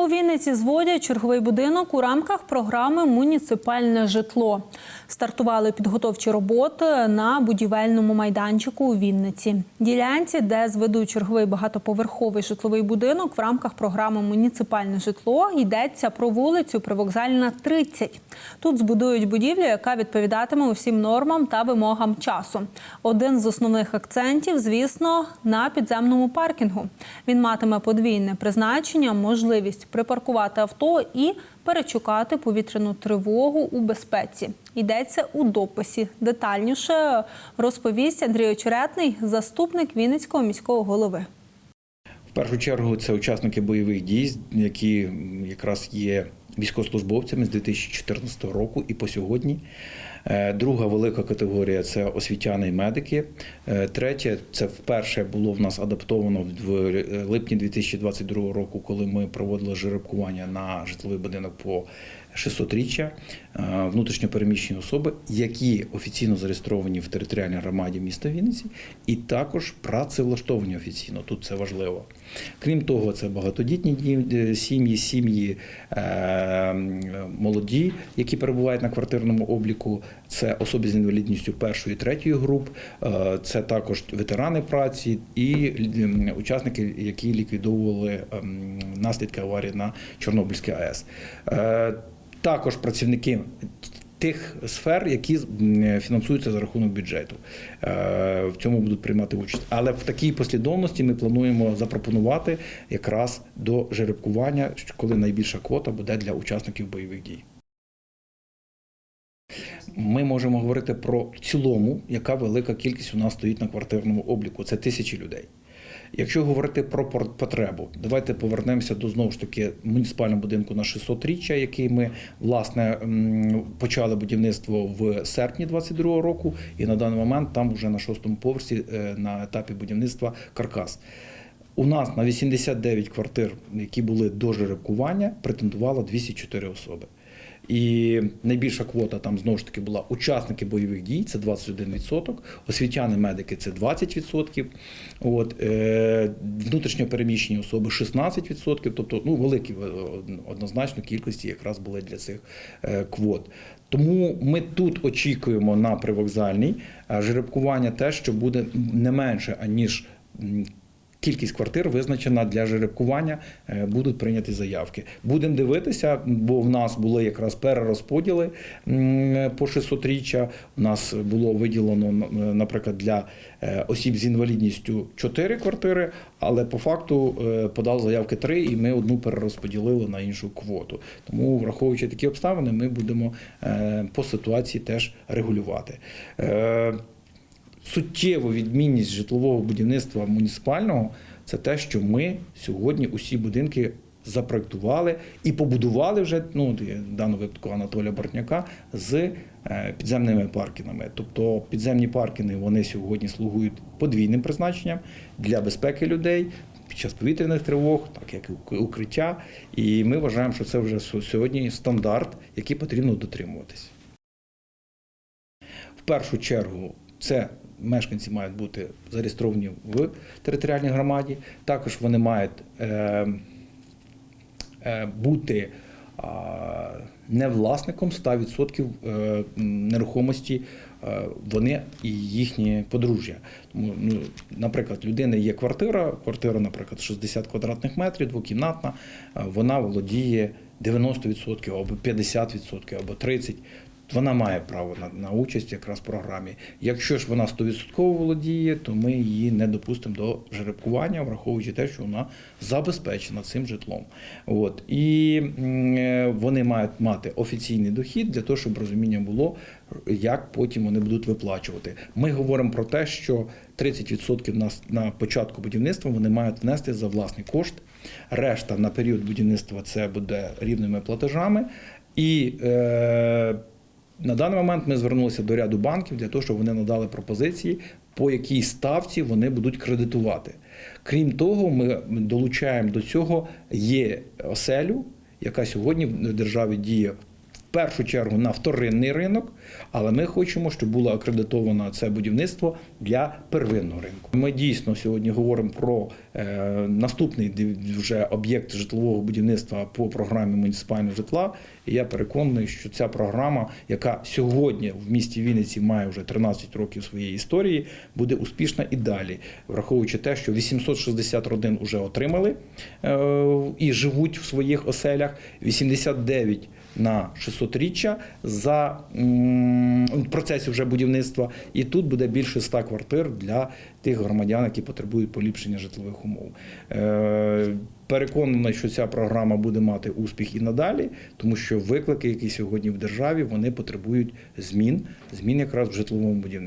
У Вінниці зводять черговий будинок у рамках програми Муніципальне житло. Стартували підготовчі роботи на будівельному майданчику у Вінниці. Ділянці, де зведуть черговий багатоповерховий житловий будинок в рамках програми Муніципальне житло йдеться про вулицю Привокзальна 30. Тут збудують будівлю, яка відповідатиме усім нормам та вимогам часу. Один з основних акцентів, звісно, на підземному паркінгу. Він матиме подвійне призначення, можливість припаркувати авто і перечекати повітряну тривогу у безпеці. Йдеться у дописі. Детальніше розповість Андрій Очеретний, заступник Вінницького міського голови. В першу чергу це учасники бойових дій, які якраз є військовослужбовцями з 2014 року і по сьогодні. Е, Друга велика категорія це освітяни і медики. Е, Третє це вперше було в нас адаптовано в липні 2022 року, коли ми проводили жеребкування на житловий будинок по 600-річчя е, внутрішньопереміщені особи, які офіційно зареєстровані в територіальній громаді міста Вінниці, і також працевлаштовані офіційно. Тут це важливо. Крім того, це багатодітні сім'ї, сім'ї молоді, які перебувають на квартирному обліку. Це особи з інвалідністю першої третьої груп, е, це також ветерани праці і учасники, які ліквідовували ем, наслідки аварії на Чорнобильській АЕС. Е, Також працівники тих сфер, які фінансуються за рахунок бюджету. Е, В цьому будуть приймати участь. Але в такій послідовності ми плануємо запропонувати якраз до жеребкування, коли найбільша квота буде для учасників бойових дій. Ми можемо говорити про цілому, яка велика кількість у нас стоїть на квартирному обліку. Це тисячі людей. Якщо говорити про потребу, давайте повернемося до знову ж таки муніципального будинку на 600-річчя, який ми власне почали будівництво в серпні 22 року, і на даний момент там вже на шостому поверсі е, на етапі будівництва каркас. У нас на 89 квартир, які були до жеребкування, претендувало 204 особи. І найбільша квота там знову ж таки була учасники бойових дій, це 21%, освітяни медики це 20%, от, е, внутрішньо переміщені особи 16%, тобто ну, великі е, однозначно кількості якраз були для цих е, квот. Тому ми тут очікуємо на привокзальній е, жеребкування те, що буде не менше, аніж Кількість квартир визначена для жеребкування, е, будуть прийняті заявки. Будемо дивитися, бо в нас були якраз перерозподіли по 600-річчя. У нас було виділено, наприклад, для е, осіб з інвалідністю 4 квартири, але по факту е, подали заявки 3, і ми одну перерозподілили на іншу квоту. Тому, враховуючи такі обставини, ми будемо е, по ситуації теж регулювати. Суттєву відмінність житлового будівництва муніципального це те, що ми сьогодні усі будинки запроектували і побудували вже ну в даному випадку Анатолія Бортняка з е, підземними паркінгами. Тобто підземні паркінги вони сьогодні слугують подвійним призначенням для безпеки людей. Під час повітряних тривог, так як і укриття, і ми вважаємо, що це вже сьогодні стандарт, який потрібно дотримуватись. В першу чергу це мешканці мають бути зареєстровані в територіальній громаді. Також вони мають е, е, бути не власником 100% е, нерухомості вони і їхні подружжя. Тому, ну, наприклад, людини є квартира, квартира, наприклад, 60 квадратних метрів, двокімнатна, вона володіє 90% або 50% або 30%. Вона має право на, на участь якраз в програмі. Якщо ж вона 100% володіє, то ми її не допустимо до жеребкування, враховуючи те, що вона забезпечена цим житлом. От. І е, вони мають мати офіційний дохід для того, щоб розуміння було, як потім вони будуть виплачувати. Ми говоримо про те, що 30% на, на початку будівництва вони мають внести за власний кошт. Решта на період будівництва це буде рівними платежами. І е, на даний момент ми звернулися до ряду банків для того, щоб вони надали пропозиції, по якій ставці вони будуть кредитувати. Крім того, ми долучаємо до цього є оселю, яка сьогодні в державі діє першу чергу на вторинний ринок, але ми хочемо, щоб було акредитовано це будівництво для первинного ринку. Ми дійсно сьогодні говоримо про е, наступний вже об'єкт житлового будівництва по програмі муніципального житла. І я переконаний, що ця програма, яка сьогодні в місті Вінниці має вже 13 років своєї історії, буде успішна і далі, враховуючи те, що 860 родин вже отримали е, і живуть в своїх оселях, 89 на 600-річчя за в процесі вже будівництва. І тут буде більше 100 квартир для тих громадян, які потребують поліпшення житлових умов. Е, Переконаний, що ця програма буде мати успіх і надалі, тому що виклики, які сьогодні в державі, вони потребують змін, змін якраз в житловому будівництві.